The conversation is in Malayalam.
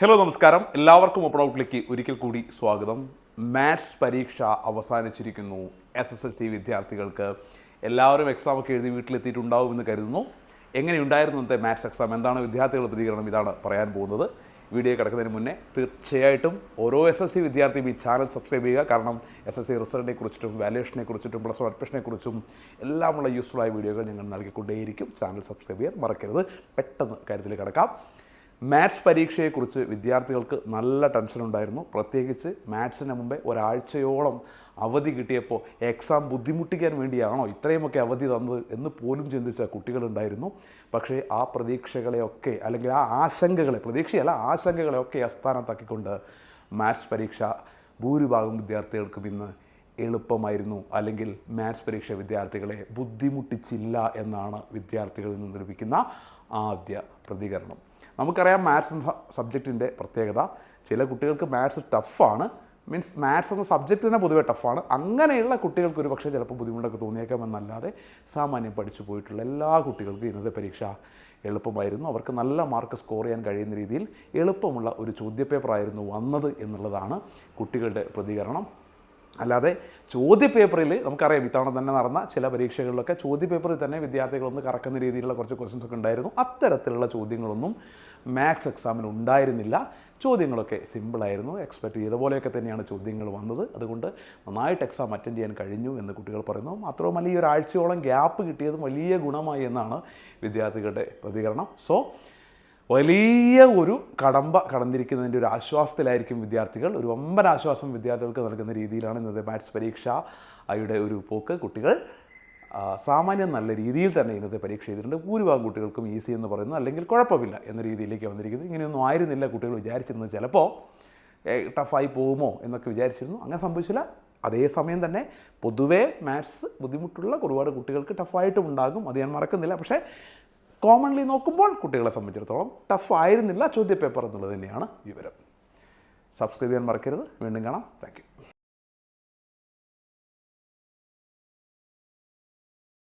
ഹലോ നമസ്കാരം. എല്ലാവർക്കും ഓപ്പൺ ഔട്ട്ലേക്ക് ഒരിക്കൽ കൂടി സ്വാഗതം. മാത്സ് പരീക്ഷ അവസാനിച്ചിരിക്കുന്നു. എസ് എസ് എൽ സി വിദ്യാർത്ഥികൾക്ക് എല്ലാവരും എക്സാം ഒക്കെ എഴുതി വീട്ടിലെത്തിയിട്ടുണ്ടാവുമെന്ന് കരുതുന്നു. എങ്ങനെയുണ്ടായിരുന്നു ഇന്നത്തെ മാത്സ് എക്സാം എന്താണ് വിദ്യാർത്ഥികളുടെ പ്രതികരണം? ഇതാണ് പറയാൻ പോകുന്നത്. വീഡിയോ കിടക്കുന്നതിന് മുന്നേ തീർച്ചയായിട്ടും ഓരോ എസ് എൽ സി വിദ്യാർത്ഥിയും ഈ ചാനൽ സബ്സ്ക്രൈബ് ചെയ്യുക. കാരണം എസ് എൽ സി റിസൾട്ടിനെ കുറിച്ചിട്ടും വാല്യുവേഷനെ കുറിച്ചിട്ടും പ്ലസ് വൺ അഡ്മിഷനെ കുറിച്ചും എല്ലാമുള്ള യൂസ്ഫുൾ ആയ വീഡിയോകൾ ഞങ്ങൾ നൽകിക്കൊണ്ടേയിരിക്കും. ചാനൽ സബ്സ്ക്രൈബ് ചെയ്യാൻ മറക്കരുത്. പെട്ടെന്ന് കാര്യത്തിൽ കിടക്കാം. മാത്സ് പരീക്ഷയെക്കുറിച്ച് വിദ്യാർത്ഥികൾക്ക് നല്ല ടെൻഷൻ ഉണ്ടായിരുന്നു പ്രത്യേകിച്ച് മാത്സിന് മുമ്പേ ഒരാഴ്ചയോളം അവധി കിട്ടിയപ്പോൾ എക്സാം ബുദ്ധിമുട്ടിക്കാൻ വേണ്ടിയാണോ ഇത്രയുമൊക്കെ അവധി തന്നത് എന്ന് പോലും ചിന്തിച്ച കുട്ടികളുണ്ടായിരുന്നു. പക്ഷേ ആ പ്രതീക്ഷകളെയൊക്കെ അല്ലെങ്കിൽ ആ ആശങ്കകളെ പ്രതീക്ഷയല്ല ആശങ്കകളെയൊക്കെ അസ്ഥാനത്താക്കിക്കൊണ്ട് മാത്സ് പരീക്ഷ ഭൂരിഭാഗം വിദ്യാർത്ഥികൾക്കും ഇന്ന് എളുപ്പമായിരുന്നു അല്ലെങ്കിൽ മാത്സ് പരീക്ഷ വിദ്യാർത്ഥികളെ ബുദ്ധിമുട്ടിച്ചില്ല എന്നാണ് വിദ്യാർത്ഥികളിൽ നിന്ന് ലഭിക്കുന്ന ആദ്യ പ്രതികരണം. നമുക്കറിയാം മാത്സ് എന്ന സബ്ജക്റ്റിന്റെ പ്രത്യേകത. ചില കുട്ടികൾക്ക് മാത്സ് ടഫാണ്. മീൻസ് മാത്സ് എന്ന സബ്ജക്റ്റ് തന്നെ പൊതുവെ ടഫാണ്. അങ്ങനെയുള്ള കുട്ടികൾക്ക് ഒരു പക്ഷേ ചിലപ്പോൾ ബുദ്ധിമുട്ടൊക്കെ തോന്നിയേക്കാം എന്നല്ലാതെ സാമാന്യം പഠിച്ചു പോയിട്ടുള്ള എല്ലാ കുട്ടികൾക്കും ഇന്നത്തെ പരീക്ഷ എളുപ്പമായിരുന്നു. അവർക്ക് നല്ല മാർക്ക് സ്കോർ ചെയ്യാൻ കഴിയുന്ന രീതിയിൽ എളുപ്പമുള്ള ഒരു ചോദ്യപേപ്പറായിരുന്നു വന്നത് എന്നുള്ളതാണ് കുട്ടികളുടെ പ്രതികരണം. അല്ലാതെ ചോദ്യപേപ്പറിൽ നമുക്കറിയാം ഇത്തവണ തന്നെ നടന്ന ചില പരീക്ഷകളിലൊക്കെ ചോദ്യപേപ്പറിൽ തന്നെ വിദ്യാർത്ഥികളൊന്ന് കറക്കുന്ന രീതിയിലുള്ള കുറച്ച് ക്വസ്റ്റ്യൻസ് ഒക്കെ ഉണ്ടായിരുന്നു. അത്തരത്തിലുള്ള ചോദ്യങ്ങളൊന്നും മാത്സ് എക്സാമിന് ഉണ്ടായിരുന്നില്ല. ചോദ്യങ്ങളൊക്കെ സിമ്പിളായിരുന്നു എക്സ്പെക്ട് ചെയ്ത പോലെയൊക്കെ തന്നെയാണ് ചോദ്യങ്ങൾ വന്നത്. അതുകൊണ്ട് നന്നായിട്ട് എക്സാം അറ്റൻഡ് ചെയ്യാൻ കഴിഞ്ഞു എന്ന് കുട്ടികൾ പറയുന്നു. മാത്രവുമല്ല ഈ ഒരാഴ്ചയോളം ഗ്യാപ്പ് കിട്ടിയതും വലിയ ഗുണമായി എന്നാണ് വിദ്യാർത്ഥികളുടെ പ്രതികരണം. സോ വലിയ ഒരു കടമ്പ കടന്നിരിക്കുന്നതിന്റെ ഒരു ആശ്വാസത്തിലായിരിക്കും വിദ്യാർത്ഥികൾ. ഒരു വമ്പൻ ആശ്വാസം വിദ്യാർത്ഥികൾക്ക് നൽകുന്ന രീതിയിലാണ് ഇന്നത്തെ മാത്സ് പരീക്ഷ. അയുടെ ഒരു പോക്ക് കുട്ടികൾ സാമാന്യം നല്ല രീതിയിൽ തന്നെ ഇന്നത്തെ പരീക്ഷ ചെയ്തിട്ടുണ്ട് ഭൂരിഭാഗം കുട്ടികൾക്കും ഈസി എന്ന് പറയുന്നത് അല്ലെങ്കിൽ കുഴപ്പമില്ല എന്ന രീതിയിലേക്ക് വന്നിരിക്കുന്നത് ഇങ്ങനെയൊന്നും ആയിരുന്നില്ല കുട്ടികൾ വിചാരിച്ചിരുന്നത്. ചിലപ്പോൾ ടഫായി പോകുമോ എന്നൊക്കെ വിചാരിച്ചിരുന്നു. അങ്ങനെ സംഭവിച്ചില്ല. അതേസമയം തന്നെ പൊതുവേ മാത്സ് ബുദ്ധിമുട്ടുള്ള ഒരുപാട് കുട്ടികൾക്ക് ടഫായിട്ടും ഉണ്ടാകും. അത് ഞാൻ മറക്കുന്നില്ല. പക്ഷേ കോമൺലി നോക്കുമ്പോൾ കുട്ടികളെ സംബന്ധിച്ചിടത്തോളം ടഫ് ആയിരുന്നില്ല. ചോദ്യപേപ്പർ എന്നുള്ളത് തന്നെയാണ് വിവരം. സബ്സ്ക്രൈബ് ചെയ്യാൻ മറക്കരുത്. വീണ്ടും കാണാം. താങ്ക്